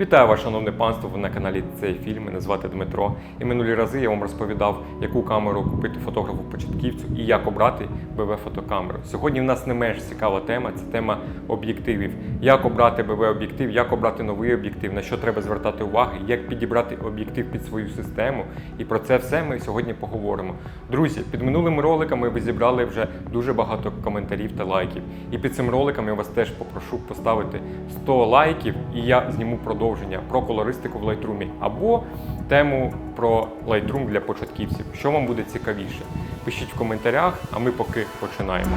Вітаю вас, шановне панство! Ви на каналі цей фільм. Мене звати Дмитро. І минулі рази я вам розповідав, яку камеру купити фотографу початківцю і як обрати БВ фотокамеру. Сьогодні в нас не менш цікава тема це тема об'єктивів. Як обрати БВ об'єктив, як обрати новий об'єктив, на що треба звертати увагу, як підібрати об'єктив під свою систему. І про це все ми сьогодні поговоримо. Друзі, під минулими роликами ви зібрали вже дуже багато коментарів та лайків. І під цим роликом я вас теж попрошу поставити 100 лайків, і я зніму продовження про колористику в Lightroom або тему про Lightroom для початківців. Що вам буде цікавіше? Пишіть в коментарях, а ми поки починаємо.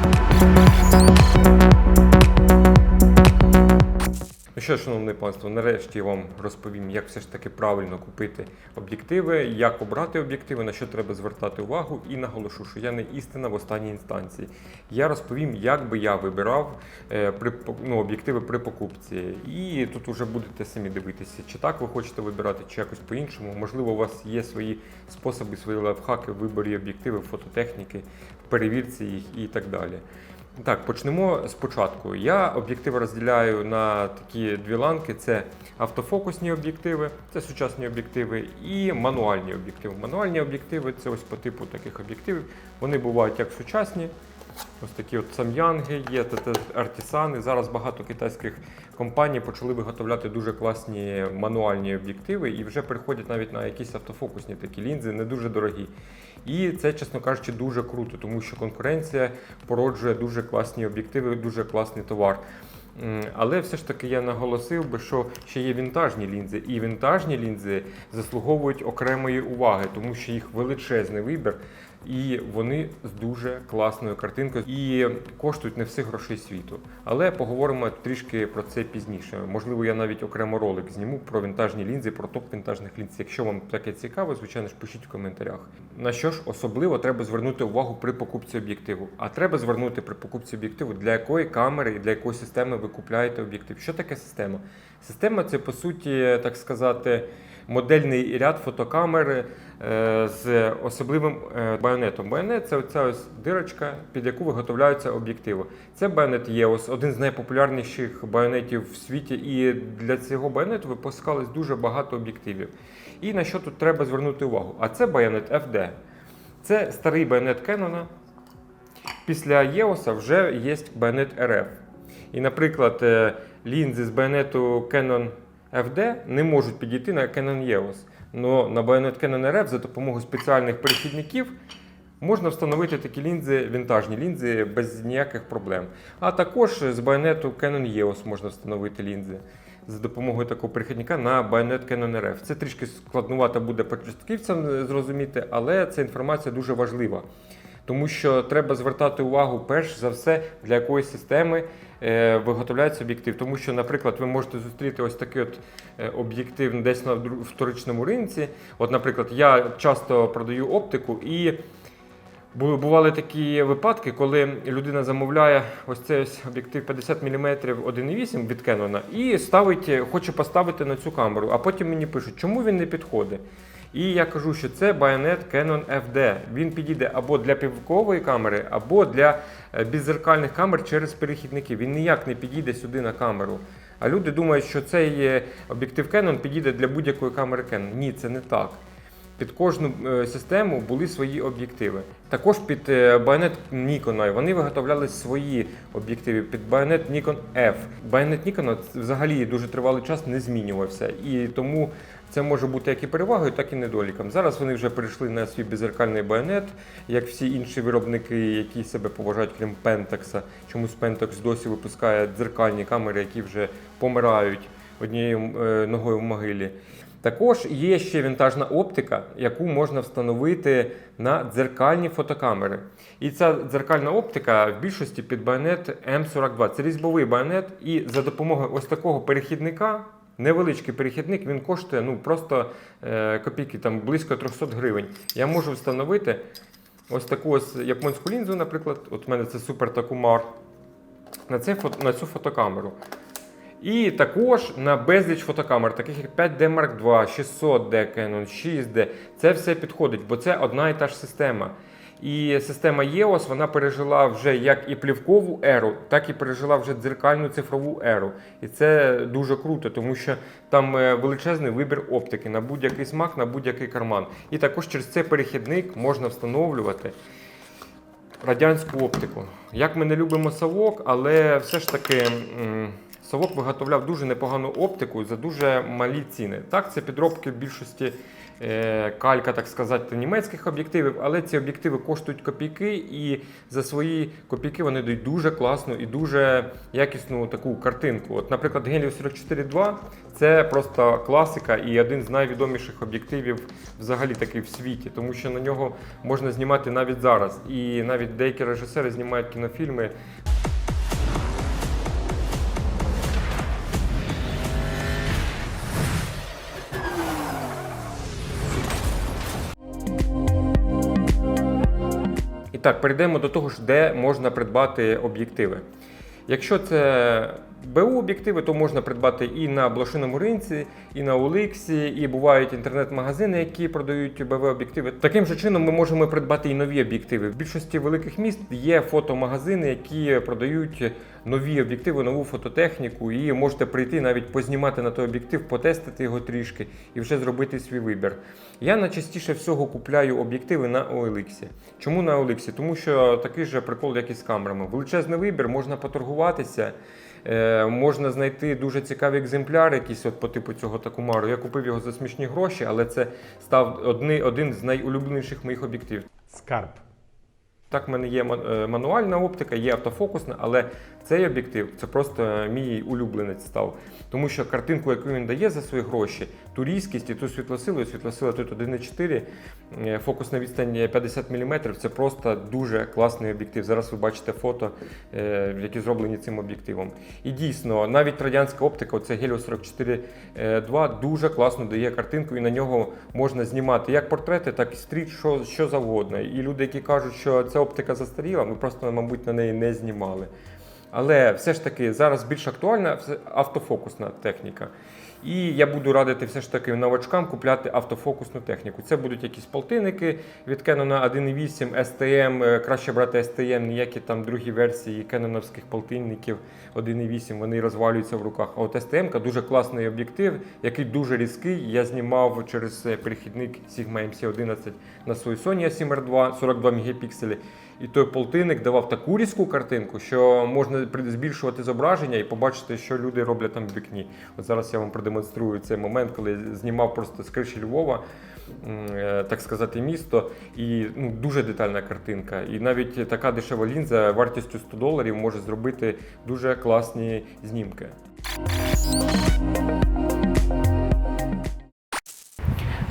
Ну що, шановне панство, нарешті я вам розповім, як все ж таки правильно купити об'єктиви, як обрати об'єктиви, на що треба звертати увагу, і наголошу, що я не істина в останній інстанції. Я розповім, як би я вибирав е, при, ну, об'єктиви при покупці. І тут вже будете самі дивитися, чи так ви хочете вибирати, чи якось по-іншому. Можливо, у вас є свої способи, свої лайфхаки в виборі об'єктивів, фототехніки, перевірці їх і так далі. Так, почнемо спочатку. Я об'єктиви розділяю на такі дві ланки: це автофокусні об'єктиви, це сучасні об'єктиви, і мануальні об'єктиви. Мануальні об'єктиви це ось по типу таких об'єктивів. Вони бувають як сучасні. Ось такі от сам'янги є, артісани. Зараз багато китайських компаній почали виготовляти дуже класні мануальні об'єктиви і вже переходять навіть на якісь автофокусні такі лінзи, не дуже дорогі. І це, чесно кажучи, дуже круто, тому що конкуренція породжує дуже класні об'єктиви, дуже класний товар. Але все ж таки я наголосив би, що ще є вінтажні лінзи, і вінтажні лінзи заслуговують окремої уваги, тому що їх величезний вибір, і вони з дуже класною картинкою і коштують не всіх грошей світу. Але поговоримо трішки про це пізніше. Можливо, я навіть окремо ролик зніму про вінтажні лінзи, про топ вінтажних лінз. Якщо вам таке цікаво, звичайно ж пишіть в коментарях. На що ж особливо треба звернути увагу при покупці об'єктиву? А треба звернути при покупці об'єктиву, для якої камери і для якої системи ви купляєте об'єктив. Що таке система? Система це по суті, так сказати, модельний ряд фотокамер е, з особливим е, байонетом. Байонет це оця ось дирочка, під яку виготовляються об'єктиви. Це байонет EOS, один з найпопулярніших байонетів в світі, і для цього байонету випускалось дуже багато об'єктивів. І на що тут треба звернути увагу? А це байонет FD. Це старий байонет Canon. Після EOS вже є байонет RF. І, наприклад, е, лінзи з байонету Canon FD не можуть підійти на Canon EOS. Но на байонет Canon RF за допомогою спеціальних перехідників можна встановити такі лінзи, вінтажні лінзи без ніяких проблем. А також з байонету Canon EOS можна встановити лінзи за допомогою такого перехідника на байонет Canon RF. Це трішки складнувато буде початківцям е, зрозуміти, але ця інформація дуже важлива. Тому що треба звертати увагу перш за все, для якої системи е, виготовляється об'єктив. Тому що, наприклад, ви можете зустріти ось такий от е, об'єктив десь на вторичному ринці. От, наприклад, я часто продаю оптику і. Бували такі випадки, коли людина замовляє ось цей ось об'єктив 50 мм 1.8 від Canon і ставить, хоче поставити на цю камеру, а потім мені пишуть, чому він не підходить. І я кажу, що це байонет Canon FD. Він підійде або для півкової камери, або для е, беззеркальних камер через перехідники. Він ніяк не підійде сюди на камеру. А люди думають, що цей е, об'єктив Canon підійде для будь-якої камери Canon. Ні, це не так. Під кожну е, систему були свої об'єктиви. Також під е, байонет Nikon вони виготовляли свої об'єктиви під байонет Nikon F. Байонет Nikon взагалі дуже тривалий час не змінювався, і тому це може бути як і перевагою, так і недоліком. Зараз вони вже перейшли на свій беззеркальний байонет, як всі інші виробники, які себе поважають, крім Pentax. Чомусь Pentax досі випускає дзеркальні камери, які вже помирають однією е, ногою в могилі. Також є ще вінтажна оптика, яку можна встановити на дзеркальні фотокамери. І ця дзеркальна оптика в більшості під байонет М42. Це різьбовий байонет, і за допомогою ось такого перехідника. Невеличкий перехідник, він коштує ну, просто е, копійки, там близько 300 гривень. Я можу встановити ось таку ось японську лінзу, наприклад. От у мене це Super Takumar, на, фото- на цю фотокамеру. І також на безліч фотокамер, таких як 5D Mark II, 600D Canon, 6D. Це все підходить, бо це одна і та ж система. І система EOS вона пережила вже як і плівкову еру, так і пережила вже дзеркальну цифрову еру. І це дуже круто, тому що там е, величезний вибір оптики на будь-який смак, на будь-який карман. І також через цей перехідник можна встановлювати радянську оптику. Як ми не любимо совок, але все ж таки совок виготовляв дуже непогану оптику за дуже малі ціни. Так, це підробки в більшості е, калька, так сказати, німецьких об'єктивів, але ці об'єктиви коштують копійки, і за свої копійки вони дають дуже класну і дуже якісну таку картинку. От, наприклад, Helios 44.2 це просто класика і один з найвідоміших об'єктивів взагалі такий в світі, тому що на нього можна знімати навіть зараз. І навіть деякі режисери знімають кінофільми Так, перейдемо до того ж, де можна придбати об'єктиви. Якщо це БУ об'єктиви, то можна придбати і на блошиному ринці, і на Оликсі, і бувають інтернет-магазини, які продають БВ об'єктиви. Таким же чином ми можемо придбати і нові об'єктиви. В більшості великих міст є фотомагазини, які продають нові об'єктиви, нову фототехніку, і можете прийти навіть познімати на той об'єктив, потестити його трішки і вже зробити свій вибір. Я найчастіше всього купляю об'єктиви на OLX. Чому на OLX? Тому що такий же прикол, як і з камерами. Величезний вибір, можна поторгуватися. Е, можна знайти дуже цікаві екземпляри, якісь от по типу цього такумару. Я купив його за смішні гроші, але це став одни, один з найулюбленіших моїх об'єктивів. Скарб. Так, в мене є е, мануальна оптика, є автофокусна, але цей об'єктив це просто мій улюбленець став. Тому що картинку, яку він дає за свої гроші, ту різкість і ту світлосилу, світлосила тут 1,4, е, фокус на відстані 50 мм, це просто дуже класний об'єктив. Зараз ви бачите фото, е, які зроблені цим об'єктивом. І дійсно, навіть радянська оптика, оце Helios 44.2, дуже класно дає картинку, і на нього можна знімати як портрети, так і стріт, що, що завгодно. І люди, які кажуть, що ця оптика застаріла, ми просто, мабуть, на неї не знімали. Але все ж таки зараз більш актуальна автофокусна техніка. І я буду радити все ж таки новачкам купляти автофокусну техніку. Це будуть якісь полтинники від Canon 1.8, STM, е, краще брати STM, ніякі там другі версії кеноновських полтинників 1.8, вони розвалюються в руках. А от STM дуже класний об'єктив, який дуже різкий. Я знімав через е, перехідник Sigma MC11 на свою Sony A7R2 42 мегапікселі. І той полтинник давав таку різку картинку, що можна збільшувати зображення і побачити, що люди роблять там в вікні. От зараз я вам продемонструю цей момент, коли знімав просто з криші Львова, е, так сказати, місто, і ну, дуже детальна картинка. І навіть така дешева лінза вартістю 100 доларів може зробити дуже класні знімки.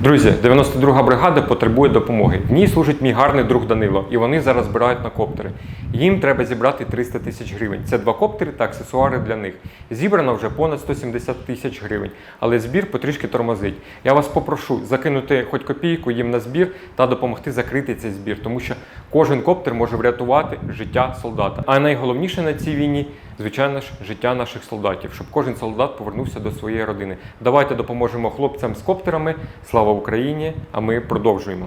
Друзі, 92-га бригада потребує допомоги. В ній служить мій гарний друг Данило, і вони зараз збирають на коптери. Їм треба зібрати 300 тисяч гривень. Це два коптери та аксесуари для них. Зібрано вже понад 170 тисяч гривень, але збір потрішки тормозить. Я вас попрошу закинути хоч копійку їм на збір та допомогти закрити цей збір, тому що кожен коптер може врятувати життя солдата. А найголовніше на цій війні звичайно ж, життя наших солдатів, щоб кожен солдат повернувся до своєї родини. Давайте допоможемо хлопцям з коптерами. Слава Україні! А ми продовжуємо.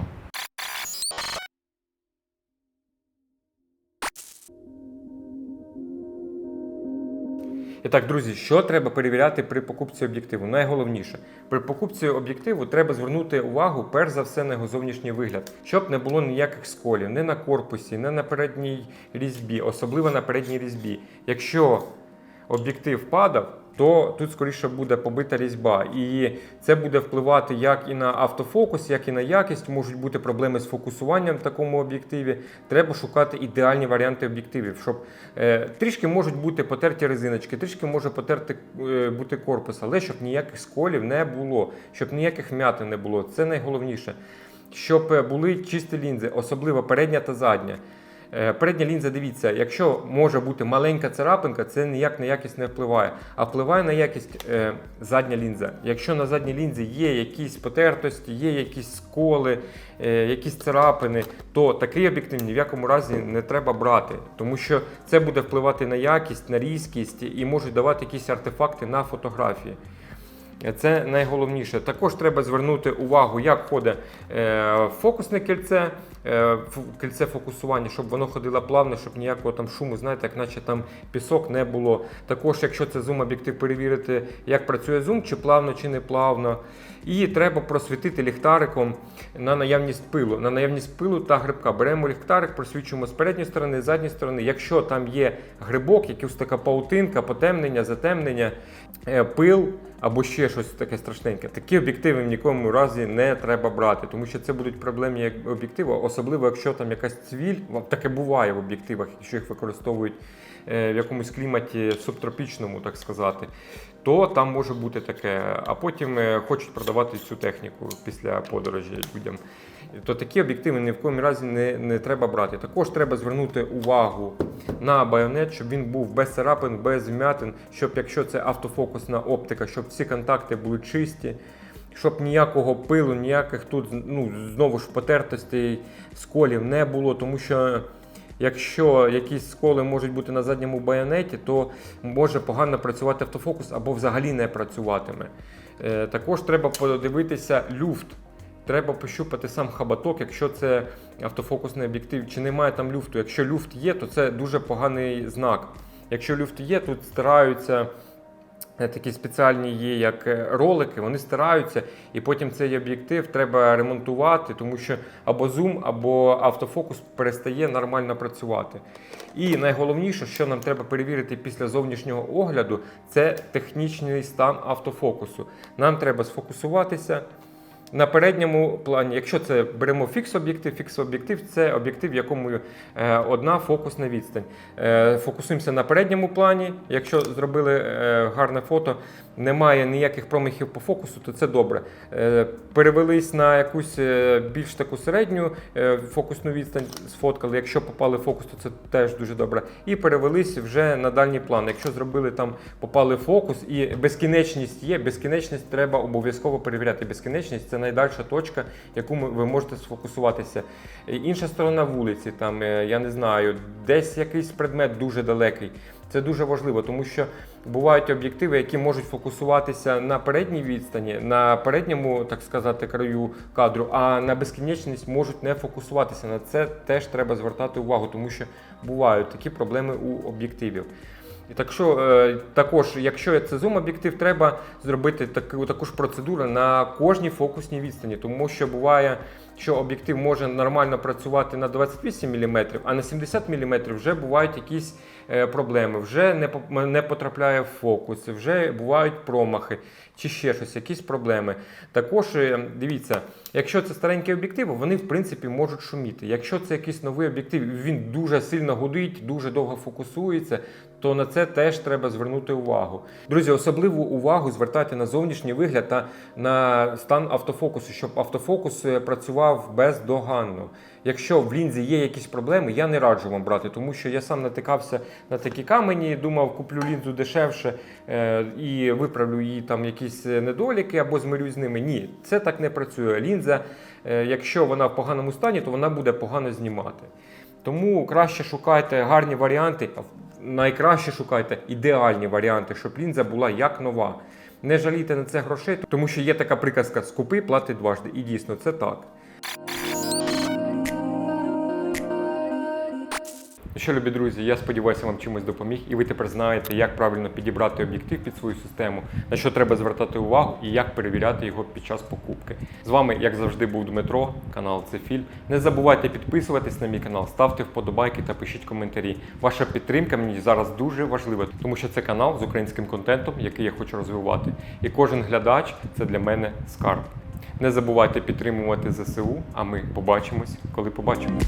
І так, друзі, що треба перевіряти при покупці об'єктиву? Найголовніше, при покупці об'єктиву треба звернути увагу перш за все на його зовнішній вигляд, щоб не було ніяких сколів, не на корпусі, не на передній різьбі, особливо на передній різьбі. Якщо об'єктив падав, то тут скоріше буде побита різьба. І це буде впливати як і на автофокус, як і на якість. Можуть бути проблеми з фокусуванням в такому об'єктиві. Треба шукати ідеальні варіанти об'єктивів, щоб е, трішки можуть бути потерті резиночки, трішки може потерти е, бути корпус, але щоб ніяких сколів не було, щоб ніяких м'ятин не було. Це найголовніше. Щоб е, були чисті лінзи, особливо передня та задня. Е, Передня лінза, дивіться, якщо може бути маленька царапинка, це ніяк на якість не впливає. А впливає на якість е, задня лінза. Якщо на задній лінзі є якісь потертості, є якісь сколи, е, якісь царапини, то такий об'єктив ні в якому разі не треба брати, тому що це буде впливати на якість, на різкість і можуть давати якісь артефакти на фотографії. Це найголовніше. Також треба звернути увагу, як ходить е, фокусне кільце, е, кільце фокусування, щоб воно ходило плавно, щоб ніякого там шуму, знаєте, як наче там пісок не було. Також, якщо це зум-об'єктив, перевірити, як працює зум, чи плавно, чи не плавно. І треба просвітити ліхтариком на наявність пилу. На наявність пилу та грибка. Беремо ліхтарик, просвічуємо з передньої сторони, з задньої сторони. Якщо там є грибок, якась така паутинка, потемнення, затемнення, е, пил або ще щось таке страшненьке, такі об'єктиви в нікому разі не треба брати, тому що це будуть проблемні об'єктиви, особливо якщо там якась цвіль, таке буває в об'єктивах, якщо їх використовують е, в якомусь кліматі субтропічному, так сказати, то там може бути таке. А потім е, хочуть продавати цю техніку після подорожі людям. То такі об'єктиви ні в коїм разі не, не треба брати. Також треба звернути увагу на байонет, щоб він був без царапин, без вмятин, щоб якщо це автофокусна оптика, щоб всі контакти були чисті. Щоб ніякого пилу, ніяких тут ну, знову ж потертостей, сколів не було, тому що Якщо якісь сколи можуть бути на задньому байонеті, то може погано працювати автофокус або взагалі не працюватиме. Е, також треба подивитися люфт. Треба пощупати сам хабаток, якщо це автофокусний об'єктив, чи немає там люфту. Якщо люфт є, то це дуже поганий знак. Якщо люфт є, тут стараються е, такі спеціальні є, як е, ролики, вони стараються, і потім цей об'єктив треба ремонтувати, тому що або зум, або автофокус перестає нормально працювати. І найголовніше, що нам треба перевірити після зовнішнього огляду, це технічний стан автофокусу. Нам треба сфокусуватися. На передньому плані, якщо це беремо фікс-об'єктив, фікс-об'єктив це об'єктив, в якому е, одна фокусна відстань. Е, фокусуємося на передньому плані. Якщо зробили е, гарне фото, немає ніяких промахів по фокусу, то це добре. Перевелись на якусь більш таку середню фокусну відстань, сфоткали. Якщо попали в фокус, то це теж дуже добре. І перевелись вже на дальній план. Якщо зробили там, попали в фокус і безкінечність є, безкінечність треба обов'язково перевіряти. Безкінечність це найдальша точка, яку ви можете сфокусуватися. Інша сторона вулиці, там е, я не знаю, десь якийсь предмет дуже далекий. Це дуже важливо, тому що бувають об'єктиви, які можуть фокусуватися на передній відстані, на передньому, так сказати, краю кадру, а на безкінечність можуть не фокусуватися. На це теж треба звертати увагу, тому що бувають такі проблеми у об'єктивів. Так що, е, також, якщо це зум-об'єктив, треба зробити таку, таку ж процедуру на кожній фокусній відстані, тому що буває, що об'єктив може нормально працювати на 28 мм, а на 70 мм вже бувають якісь е, проблеми, вже не, не потрапляє в фокус, вже бувають промахи чи ще щось, якісь проблеми. Також е, дивіться, якщо це старенькі об'єктиви, вони в принципі можуть шуміти. Якщо це якийсь новий об'єктив, він дуже сильно гудить, дуже довго фокусується, то на це теж треба звернути увагу. Друзі, особливу увагу звертайте на зовнішній вигляд та на стан автофокусу, щоб автофокус е, працював бездоганно. Якщо в лінзі є якісь проблеми, я не раджу вам брати, тому що я сам натикався на такі камені, думав, куплю лінзу дешевше е, і виправлю її там якісь недоліки або змирюсь з ними. Ні, це так не працює. Лінза, е, якщо вона в поганому стані, то вона буде погано знімати. Тому краще шукайте гарні варіанти, найкраще шукайте ідеальні варіанти, щоб лінза була як нова. Не жалійте на це грошей, тому що є така приказка скупи, плати дважди. І дійсно це так. Що, любі друзі, я сподіваюся, вам чимось допоміг, і ви тепер знаєте, як правильно підібрати об'єктив під свою систему, на що треба звертати увагу і як перевіряти його під час покупки. З вами, як завжди, був Дмитро, канал Цефіль. Не забувайте підписуватись на мій канал, ставте вподобайки та пишіть коментарі. Ваша підтримка мені зараз дуже важлива, тому що це канал з українським контентом, який я хочу розвивати. І кожен глядач це для мене скарб. Не забувайте підтримувати ЗСУ, а ми побачимось, коли побачимось.